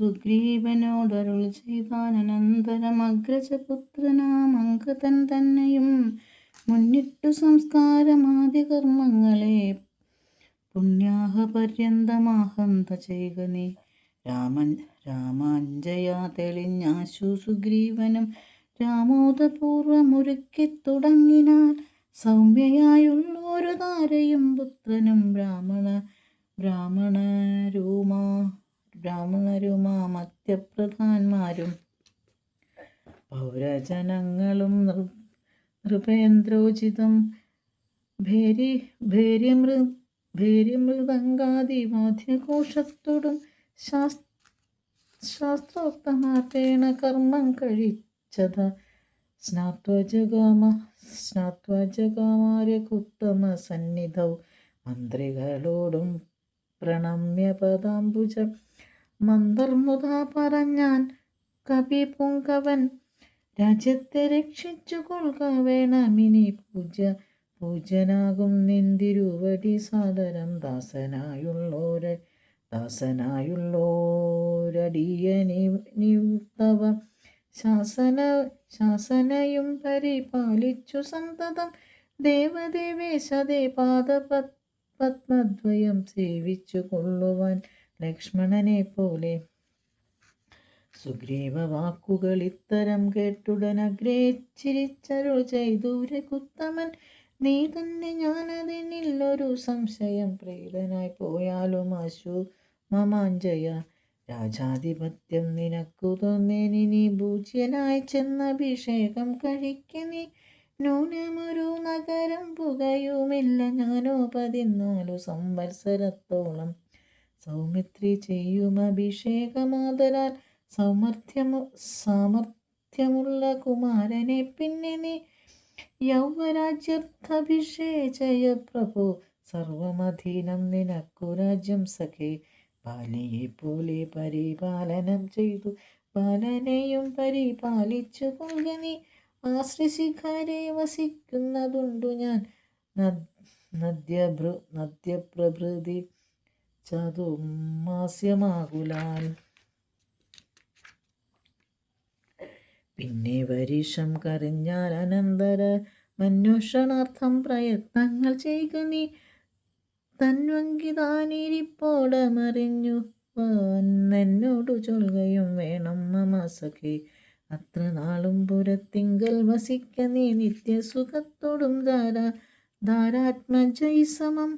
സുഗ്രീവനോടരുൾ ചെയ്താനന്തരം അഗ്രജപുത്രനാം അങ്കതൻ തന്നെയും മുന്നിട്ടു സംസ്കാരമാദ്യ കർമ്മങ്ങളെ പുണ്യാഹ പര്യന്തമാഹന്ത ചെയ്ക നീ. രാമൻ രാമാഞ്ജയ തെളിഞ്ഞാശു സുഗ്രീവനും രാമോദപൂർവമൊരുക്കി തുടങ്ങിനാൻ സൗമ്യയായുള്ളൊരു താരയും പുത്രനും. ബ്രാഹ്മണ ബ്രാഹ്മണരൂമാ ബ്രാഹ്മണരുമാ മധ്യപ്രധാന്മാരും പൗരജനങ്ങളും നൃപേന്ദ്രോചിതം. ഭേരി ശാസ്ത്രോക്തമാർത്തേണ കർമ്മം കഴിച്ചത്. സ്നാത്വജഗാമ സ്നാത്വജഗാമാര്യകുത്തമ സന്നിധൗ മന്ത്രികളോടും പ്രണമ്യ പദാംബുജം മന്ദർമുത പറഞ്ഞാൻ കവി പൂങ്കവൻ രാജ്യത്തെ രക്ഷിച്ചു കൊള്ളുക വേണമിനി പൂജ പൂജനാകും നിന്തിരുവടി സാദരം. ദാസനായുള്ളോര ദാസനായുള്ളോരടിയനി ശാസന ശാസനയും പരിപാലിച്ചു സന്തതം. ദേവദേവേശതേ പാദപത് പത്മദ്വയം സേവിച്ചു കൊള്ളുവാൻ ലക്ഷ്മണനെ പോലെ സുഗ്രീവ വാക്കുകൾ ഇത്തരം കേട്ടുടൻ ചിരിച്ചരുൾ ചെയ്തൂരെ കുത്തമൻ നീ തന്നെ ഞാനതിനില്ലൊരു സംശയം പ്രീതനായി പോയാലും അശു മമാഞ്ജയ. രാജാധിപത്യം നിനക്കു തോന്നേനി പൂജ്യനായി ചെന്ന അഭിഷേകം കഴിക്ക നീ. നൂനമൊരു നഗരം പുകയുമില്ല. ഞാനോ പതിനാലു സംവത്സരത്തോളം സൗമിത്രി ചെയ്യും അഭിഷേകമാതരാൽ സൗമർഥ്യമു സാമർഥ്യമുള്ള കുമാരനെ പിന്നെ നീ യൗവരാജ്യർത്ഥഭിഷേചയ പ്രഭു. സർവമധീനം നിനക്കു രാജ്യം സഖേ. ബാലിയെ പോലെ പരിപാലനം ചെയ്തു. ബാലനെയും പരിപാലിച്ചു കൊള്ളുക നീ വസിക്കുന്നതുണ്ടു ഞാൻ. നദ്യഭൃ നദ്യപ്രഭൃതി ചതുമാസ്യമാകുലാൽ പിന്നെ വരിഷം കറിഞ്ഞാൽ അനന്തര മന്വേഷണാർത്ഥം പ്രയത്നങ്ങൾ ചെയ്യുക നീ. തന്വങ്കിതാനിരിപ്പോടമറിഞ്ഞു എന്നോടു ചൊൽകയും വേണം മമ അത്ര നാളും പുരത്തിങ്കൽ വസിക്ക നീ നിത്യസുഖത്തോടും ധാരാ ധാരാത്മജൈസമം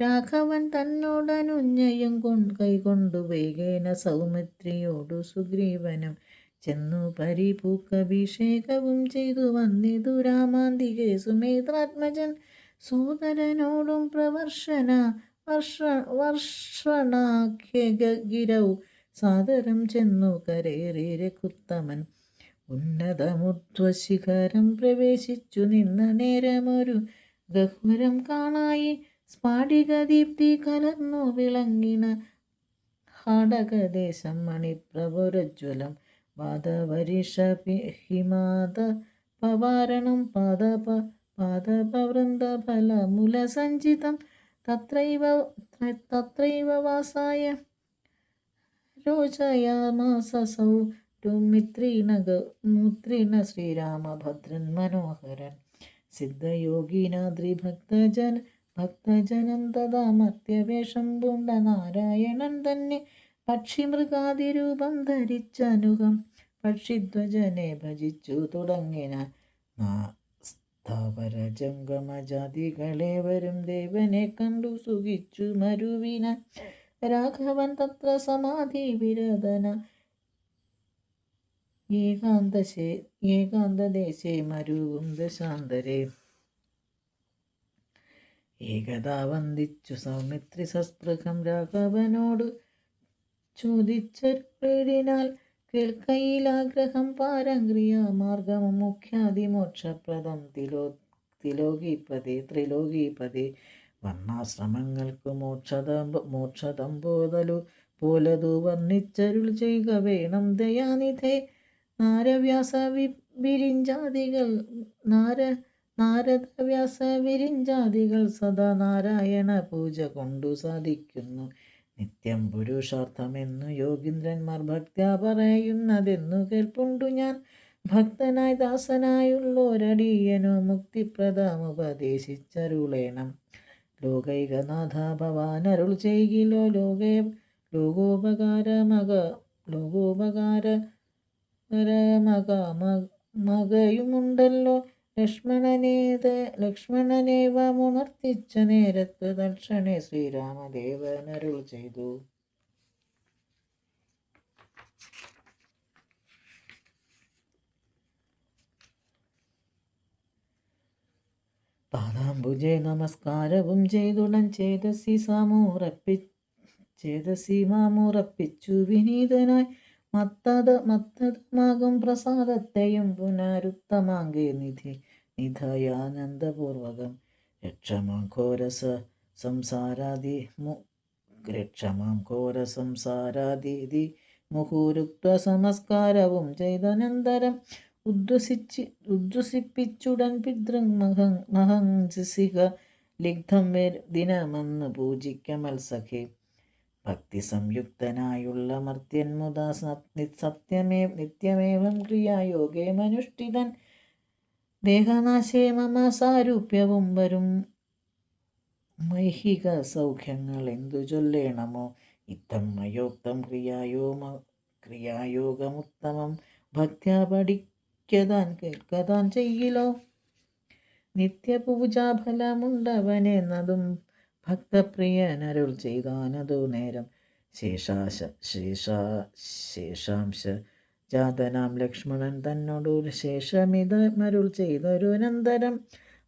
രാഘവൻ തന്നോടനുഞ്ഞയും കൊണ്ട് കൈകൊണ്ടു വേഗേന സൗമിത്രിയോടു സുഗ്രീവനും ചെന്നു പരിപൂക്കഭിഷേകവും ചെയ്തു. വന്നിതു രാമാന്തികെ സുമേത്രാത്മജൻ സൂതരനോടും പ്രവർഷന വർഷ വർഷണാഖ്യഗിരൗ സാദരം ചെന്നു കരേറിയ കുത്തമൻ. ഉന്നതമുദ്വശിഖരം പ്രവേശിച്ചു. നിന്ന നേരമൊരു ഗഹ്വരം കാണായി. സ്ഫാടികദീപ്തി കലർന്നു വിളങ്ങിന ഹാടകദേശം മണിപ്രഭുരജ്വലം. വാദവരിഷ ഹിമാത പവാരണം പാദപ പാദപവൃന്ദഫലമുലസഞ്ചിതം. തത്രൈവ തത്രൈവ വാസായ രോചയാമാസസൗ മിത്രീണ മുത്രീണ ശ്രീരാമഭദ്രൻ മനോഹരൻ. സിദ്ധയോഗീനാദ്രിഭക്തജൻ ഭക്തജനം തഥാ മത്യവേഷം പൂണ്ട നാരായണൻ തന്നെ പക്ഷിമൃഗാതിരൂപം ധരിച്ചനുകം. പക്ഷിധ്വജനെ ഭജിച്ചു തുടങ്ങിന സ്ഥാപരജംഗമജാതികളെ വരും ദേവനെ കണ്ടു സുഖിച്ചു മരുവിന. രാഘവൻ തത്ര സമാധി വിരതന. ഏകാന്തശേ ഏകാന്തദേശേ മരുവും ദശാന്തരേ. ഏകദാ വന്ദിച്ചു സൗമിത്രി സസ്പൃഹം രാഘവനോട് ചോദിച്ചരുളിനാൽ കേൾക്കയിലാഗ്രഹം പാരംഗ്രിയ മാർഗം മുഖ്യാതിമോക്ഷപ്രദം തിലോ തിലോകീപതി ത്രിലോകീപതി. വർണാശ്രമങ്ങൾക്ക് മോക്ഷതം മോക്ഷതം പോതലു പോലതു വർണിച്ചരുൾ ചെയ്യുക വേണം ദയാനിധേ. നാരവ്യാസ വി വിരിഞ്ചാദികൾ നാര നാരദവ്യാസ വിരിഞ്ചാദികൾ സദാ നാരായണ പൂജ കൊണ്ടു സാധിക്കുന്നു. നിത്യം പുരുഷാർത്ഥമെന്നു യോഗീന്ദ്രന്മാർ ഭക്ത്യാ പറയുന്നതെന്നു കേൾപ്പുണ്ടു ഞാൻ. ഭക്തനായി ദാസനായുള്ളോരടിയനോ മുക്തിപ്രദമുപദേശിച്ചരുളേണം ലോകൈകനാഥ ഭവാൻ അരുൾ ചെയ്യിലോ ലോകേ ലോകോപകാരമക ലോകോപകാര മക മകയുമുണ്ടല്ലോ. ലക്ഷ്മണനേത് ലക്ഷ്മണനേവമുണർത്തിച്ച നേരത്ത് തൽക്ഷണേ ശ്രീരാമദേവനരുൾ ചെയ്തു. പാദാംബുജെ നമസ്കാരവും ചെയ്തുടൻ ചേതസി സാമൂറപ്പി ചേതസി മാമൂറപ്പിച്ചു. വിനീതനായി മത്തത മത്തതമാകും പ്രസാദത്തെയും പുനരുത്തമാങ്കേ നിധി. നിധയാനന്ദപൂർവകം രക്ഷമാം ഘോരസ സംസാരാദി മു രക്ഷമാം ഘോര സംസാരാദി മുഹൂരുക്ത സമസ്കാരവും ചെയ്തനന്തരം ഉദ്വസിച്ച് ഉദ്വസിപ്പിച്ചുടൻ പിതൃമഹം മഹംസിഹ ലിഗ്ധം ദിനമെന്ന് പൂജിക്ക മത്സഖേ ഭക്തി സംയുക്തനായുള്ള മർത്യൻ മുത സത്യമേ നിത്യമേവം ക്രിയായോഗേ മനുഷ്ഠിതൻ ദേഹനാശേ സാരൂപ്യവും വരും. മൈഹിക സൗഖ്യങ്ങൾ എന്തു ചൊല്ലേണമോ? ഇത്തം മയോക്തം ക്രിയായോമ ക്രിയായോഗമുത്തമം. ഭക്ത്യാ പഠിക്കതാൻ കേൾക്കതാൻ ചെയ്യിലോ? നിത്യപൂജാഫലമുണ്ടവനെന്നതും ഭക്തപ്രിയനരുൾ ചെയ്താനതു നേരം. ശേഷാശ ശേഷാ ശേഷാംശ ജാതനാം ലക്ഷ്മണൻ തന്നോടു ശേഷമിതമരുൾ ചെയ്തൊരനന്തരം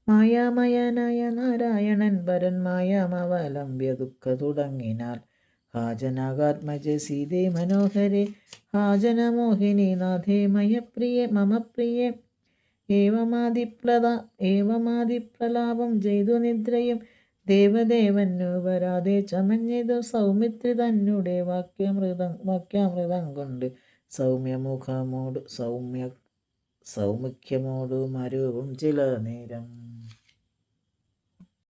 മായാമയനായ നാരായണൻ വരൻ മായാമവലംബ്യ ദുഃഖ തുടങ്ങിനാൽ. ഹാജനാകാത്മജ സീതേ മനോഹരെ ഹാജനമോഹിനി നാഥേ മയപ്രിയെ മമ പ്രിയെ ഏവമാതിപ്രദ ഏവമാതിപ്രലാപം ചെയ്തു നിദ്രയും. ദേവദേവനു വരാതെ ചമഞ്ഞതു സൗമിത്രി തന്നെ വാക്യമൃതം വാക്യാമൃതം കൊണ്ട്. സൗമ്യമുഖമോട് സൗമ്യ സൗമുഖ്യമോടു മരുവും ചില നേരം